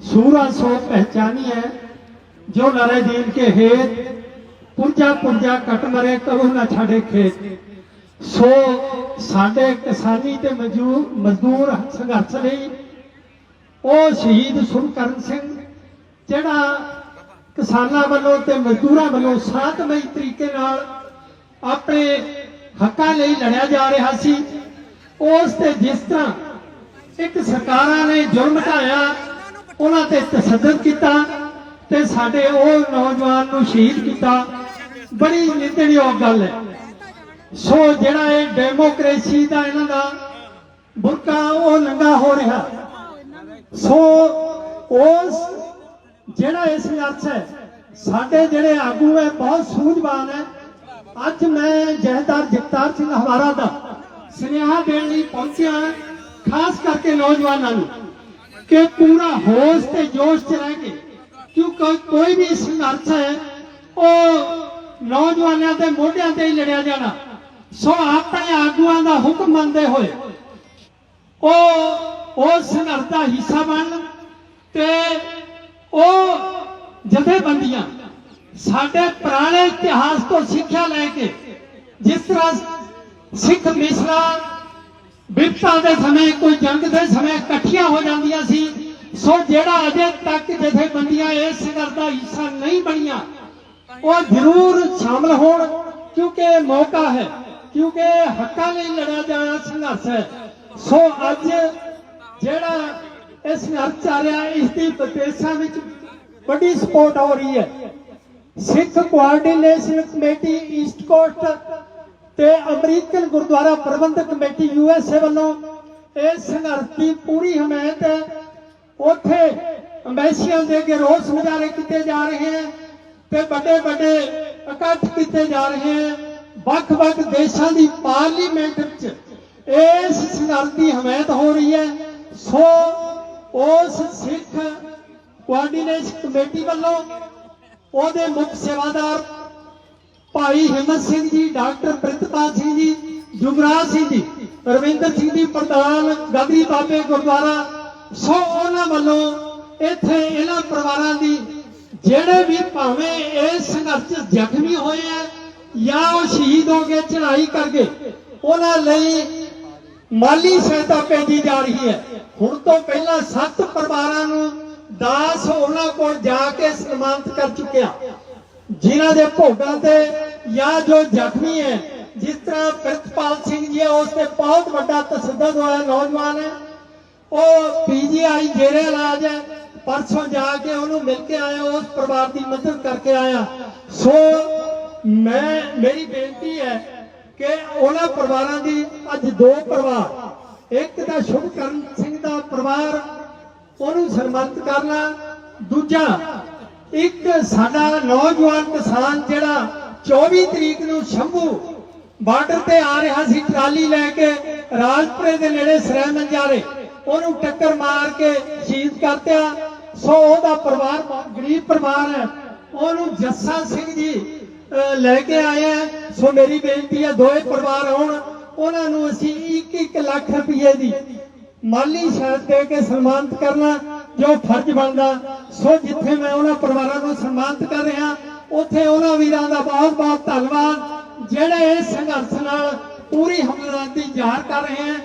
सूरा सो पहचानी है जो लरे दीन के हेत ਪੁਰਜਾ ਪੁਰਜਾ ਕਟ ਮਰੇ ਕਬੂ ਨਾ ਛਾੜੇ ਖੇਤ ਸੋ ਸਾਡੇ ਕਿਸਾਨੀ ਤੇ ਮਜ਼ਦੂਰ ਮਜ਼ਦੂਰ ਸੰਘਰਸ਼ ਲਈ ਉਹ ਸ਼ਹੀਦ ਸੁਖਕਰਨ ਸਿੰਘ ਜਿਹੜਾ ਕਿਸਾਨਾਂ ਵੱਲੋਂ ਤੇ ਮਜ਼ਦੂਰਾਂ ਵੱਲੋਂ ਸ਼ਾਂਤਮਈ ਤਰੀਕੇ ਨਾਲ ਆਪਣੇ ਹੱਕਾਂ ਲਈ ਲੜਿਆ ਜਾ ਰਿਹਾ ਸੀ ਉਸ ਤੇ ਜਿਸ ਤਰ੍ਹਾਂ ਇੱਕ ਸਰਕਾਰਾਂ ਨੇ ਜ਼ੁਲਮ ਢਾਇਆ ਉਹਨਾਂ ਤੇ ਤਸ਼ੱਦਦ ਕੀਤਾ ਤੇ ਸਾਡੇ ਉਹ ਨੌਜਵਾਨ ਨੂੰ ਸ਼ਹੀਦ ਕੀਤਾ। ਬੜੀ ਨਿੰਦਣਯੋਗ ਗੱਲ ਹੈ। ਸੋ ਜਿਹੜਾ ਇਹ ਡੈਮੋਕ੍ਰੇਸੀ ਦਾ ਇਹਨਾਂ ਦਾ ਬੁਰਕਾ ਉਹ ਨੰਗਾ ਹੋ ਰਿਹਾ। ਸੋ ਉਸ ਜਿਹੜਾ ਇਸ ਸੰਘਰਸ਼ ਹੈ, ਸਾਡੇ ਜਿਹੜੇ ਆਗੂ ਹੈ, ਬਹੁਤ ਸੂਝਵਾਨ ਹੈ। ਅੱਜ ਮੈਂ ਜਹਦਾਰ ਜਗਤਾਰ ਸਿੰਘ ਹਵਾਰਾ ਦਾ ਸੁਨੇਹਾ ਦੇਣ ਲਈ ਪਹੁੰਚਿਆ ਖਾਸ ਕਰਕੇ ਨੌਜਵਾਨਾਂ ਨੂੰ। ਕਿ ਪੂਰਾ ਹੋਸ਼ ਤੇ ਜੋਸ਼ ਚ ਰਹਿ ਕੇ ਕਿਉਂਕਿ ਕੋਈ ਵੀ ਸੰਘਰਸ਼ ਹੈ, ਉਹ ਨੌਜਵਾਨਾਂ ਦੇ ਮੋਢਿਆਂ ਤੇ ਹੀ ਲੜਿਆ ਜਾਣਾ। ਸੋ ਆਪਣੇ ਆਗੂਆਂ ਦਾ ਹੁਕਮ ਮੰਨਦੇ ਹੋਏ, ਉਹ ਉਸ ਸੰਘਰਸ਼ ਦਾ ਹਿੱਸਾ ਬਣਨ ਤੇ ਉਹ ਜਥੇਬੰਦੀਆਂ ਸਾਡੇ ਪੁਰਾਣੇ ਇਤਿਹਾਸ ਤੋਂ ਸਿੱਖਿਆ ਲੈ ਕੇ, ਜਿਸ ਤਰ੍ਹਾਂ ਸਿੱਖ ਮਿਸਰਾ ਵਿਪਤਾ ਦੇ ਸਮੇਂ ਕੋਈ ਜੰਗ ਦੇ ਸਮੇਂ ਇਕੱਠੀਆਂ ਹੋ ਜਾਂਦੀਆਂ ਸੀ। ਸੋ ਜਿਹੜਾ ਅਜੇ ਤੱਕ ਜਥੇਬੰਦੀਆਂ ਇਸ ਸੰਘਰਸ਼ ਦਾ ਹਿੱਸਾ ਨਹੀਂ ਬਣੀਆਂ ਉਹ ਜ਼ਰੂਰ ਸ਼ਾਮਲ ਹੋਣ ਕਿਉਂਕਿ ਇਹ ਮੌਕਾ ਹੈ ਕਿਉਂਕਿ ਹੱਕਾਂ ਲਈ ਲੜਿਆ ਜਾਣਾ ਸੰਘਰਸ਼ ਹੈ। ਸੋ ਅੱਜ ਜਿਹੜਾ ਇਹ ਸੰਘਰਸ਼ ਚੱਲ ਰਿਹਾ ਹੈ, ਇਸ ਦੀ ਵਿਦੇਸ਼ਾਂ ਵਿੱਚ ਵੱਡੀ ਸਪੋਰਟ ਹੋ ਰਹੀ ਹੈ। Sikh coordination committee east coast ਤੇ American Gurdwara Prabandhak committee USA ਵੱਲੋਂ ਇਸ ਸੰਘਰਸ਼ ਦੀ ਪੂਰੀ ਹਮਾਇਤ ਹੈ। ਉੱਥੇ ਅੰਬੈਸੀਆਂ ਦੇ ਅੱਗੇ ਰੋਸ ਮੁਜ਼ਾਹਰੇ ਕੀਤੇ ਜਾ ਰਹੇ ਹਨ ਤੇ ਵੱਡੇ ਵੱਡੇ ਇਕੱਠ ਕੀਤੇ ਜਾ ਰਹੇ ਹਨ ਵੱਖ-ਵੱਖ ਦੇਸ਼ਾਂ ਦੀ ਪਾਰਲੀਮੈਂਟ ਵਿੱਚ ਇਸ ਸੰਘਰਸ਼ ਦੀ ਹਮਾਇਤ ਹੋ ਰਹੀ ਹੈ। ਸੋ ਉਸ ਸਿੱਖ ਕੋਆਰਡੀਨੇਸ਼ਨ ਕਮੇਟੀ ਵੱਲੋਂ ਉਹਦੇ ਮੁੱਖ ਸੇਵਾਦਾਰ ਭਾਈ ਹਿੰਮਤ ਸਿੰਘ ਜੀ, ਡਾਕਟਰ ਪ੍ਰਿਤਪਾਲ ਸਿੰਘ ਜੀ, ਜੁਗਰਾਜ ਸਿੰਘ ਜੀ, ਰਵਿੰਦਰ ਸਿੰਘ ਜੀ, ਪ੍ਰਧਾਨ ਗਦਰੀ ਬਾਬੇ ਗੁਰਦੁਆਰਾ, ਸੋ ਉਹਨਾਂ ਵੱਲੋਂ ਇੱਥੇ ਇਹਨਾਂ ਪਰਿਵਾਰਾਂ ਦੀ ਜਿਹੜੇ ਵੀ ਭਾਵੇਂ ਇਸ ਸੰਘਰਸ਼ ਜ਼ਖਮੀ ਹੋਏ ਆ ਜਾਂ ਉਹ ਸ਼ਹੀਦ ਹੋ ਗਏ ਚੜਾਈ ਕਰਕੇ ਉਹਨਾਂ ਲਈ ਮਾਲੀ ਸਹਾਇਤਾ ਭੇਜੀ ਜਾ ਰਹੀ ਹੈ। ਹੁਣ ਤੋਂ ਪਹਿਲਾਂ ਸੱਤ ਪਰਿਵਾਰਾਂ ਨੂੰ ਦਾਸ ਉਹਨਾਂ ਕੋਲ ਜਾ ਕੇ ਸਨਮਾਨਿਤ ਕਰ ਚੁੱਕਿਆ। ਜਿਨ੍ਹਾਂ ਦੇ ਭੋਗਾਂ ਤੇ ਜਾਂ ਜੋ ਜ਼ਖਮੀ ਹੈ, ਜਿਸ ਤਰ੍ਹਾਂ ਪ੍ਰਿਤਪਾਲ ਸਿੰਘ ਜੀ ਉਸ ਤੇ ਬਹੁਤ ਵੱਡਾ ਤਸੱਦਦ ਹੋਇਆ ਨੌਜਵਾਨ ਹੈ। ਉਹ ਪੀਜੀਆਈ ਜੇਰੇ ਇਲਾਜ ਹੈ। ਪਰਸੋਂ ਜਾ ਕੇ ਉਹਨੂੰ ਮਿਲ ਕੇ ਆਇਆ, ਉਸ ਪਰਿਵਾਰ ਦੀ ਮਦਦ ਕਰਕੇ ਆਇਆ। ਸੋ ਮੈਂ, ਮੇਰੀ ਬੇਨਤੀ ਹੈ ਕਿ ਉਹਨਾਂ ਪਰਿਵਾਰਾਂ ਦੀ ਅੱਜ ਦੋ ਪਰਿਵਾਰ, ਇੱਕ ਤਾਂ ਸ਼ੁਭਕਰਨ ਸਿੰਘ ਦਾ ਪਰਿਵਾਰ, ਉਹਨੂੰ ਸਨਮਾਨਿਤ ਕਰਨਾ, ਦੂਜਾ ਇੱਕ ਸਾਡਾ ਨੌਜਵਾਨ ਕਿਸਾਨ ਜਿਹੜਾ 24 ਤਰੀਕ ਨੂੰ ਸ਼ੰਭੂ ਬਾਰਡਰ ਤੇ ਆ ਰਿਹਾ ਸੀ, ਟਰਾਲੀ ਲੈ ਕੇ ਰਾਜਪੁਰੇ ਦੇ ਨੇੜੇ ਸਰੇ ਮੰਜਾਰੇ ਉਹਨੂੰ ਟੱਕਰ ਮਾਰ ਕੇ ਸ਼ਹੀਦ ਕਰਤਿਆ ਸੋ ਉਹਦਾ ਪਰਿਵਾਰ, ਗਰੀਬ ਪਰਿਵਾਰ ਹੈ। ਉਹਨੂੰ ਜੱਸਾ ਸਿੰਘ ਜੀ ਲੈ ਕੇ ਆਇਆ ਸੋ ਮੇਰੀ ਬੇਨਤੀ ਹੈ ਦੋਏ ਪਰਿਵਾਰ ਆਉਣ। ਉਹਨਾਂ ਨੂੰ ਅਸੀਂ 1-1 ਲੱਖ ਰੁਪਏ ਦੀ ਮਾਲੀ ਸ਼ਾਇਦ ਦੇ ਕੇ ਸਨਮਾਨਿਤ ਕਰਨਾ। ਜੋ ਫਰਜ਼ ਬਣਦਾ, ਸੋ ਜਿੱਥੇ ਮੈਂ ਉਹਨਾਂ ਪਰਿਵਾਰਾਂ ਨੂੰ ਸਨਮਾਨਿਤ ਕਰ ਰਿਹਾ, ਉੱਥੇ ਉਹਨਾਂ ਵੀਰਾਂ ਦਾ ਬਹੁਤ ਬਹੁਤ ਧੰਨਵਾਦ, ਜਿਹੜੇ ਇਸ ਸੰਘਰਸ਼ ਨਾਲ ਪੂਰੀ ਹਮਦਰਦੀ ਜ਼ਾਹਰ ਕਰ ਰਹੇ ਹਨ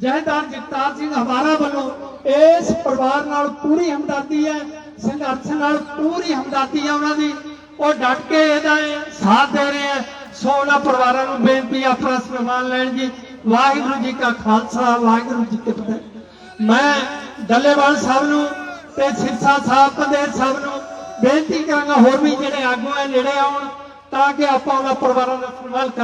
ਜਹਦਾਰ ਜਗਤਾਰ ਸਿੰਘ ਹਮਾਰਾ ਵੱਲੋਂ ਇਸ ਪਰਿਵਾਰ ਨਾਲ ਪੂਰੀ ਹਮਦਰਦੀ ਹੈ, ਸੰਘਰਸ਼ ਨਾਲ ਪੂਰੀ ਹਮਦਰਦੀ ਹੈ ਉਹਨਾਂ ਦੀ। ਉਹ ਡਟ ਕੇ ਇਹਦਾ ਸਾਥ ਦੇ ਰਹੇ ਹੈ। ਸੋ ਉਹਨਾਂ ਪਰਿਵਾਰਾਂ ਨੂੰ ਬੇਨਤੀ ਹੈ ਆਪਣਾ ਸਨਮਾਨ ਲੈਣ ਜੀ। ਵਾਹਿਗੁਰੂ ਜੀ ਕਾ ਖਾਲਸਾ, ਵਾਹਿਗੁਰੂ ਜੀ ਕੀ ਫਤਿਹ। ਮੈਂ ਡੱਲੇਵਾਲ ਸਾਹਿਬ ਨੂੰ ਤੇ ਸਿਰਸਾ ਸਾਹਿਬ ਪੰਦੇਰ ਸਾਹਿਬ ਨੂੰ ਬੇਨਤੀ ਕਰਾਂਗਾ ਹੋਰ ਵੀ ਜਿਹੜੇ ਆਗੂ ਹੈ ਨੇੜੇ ਆਉਣ ਤਾਂ ਕਿ ਆਪਾਂ ਉਹਨਾਂ ਪਰਿਵਾਰਾਂ ਦਾ ਸਨਮਾਨ ਕਰ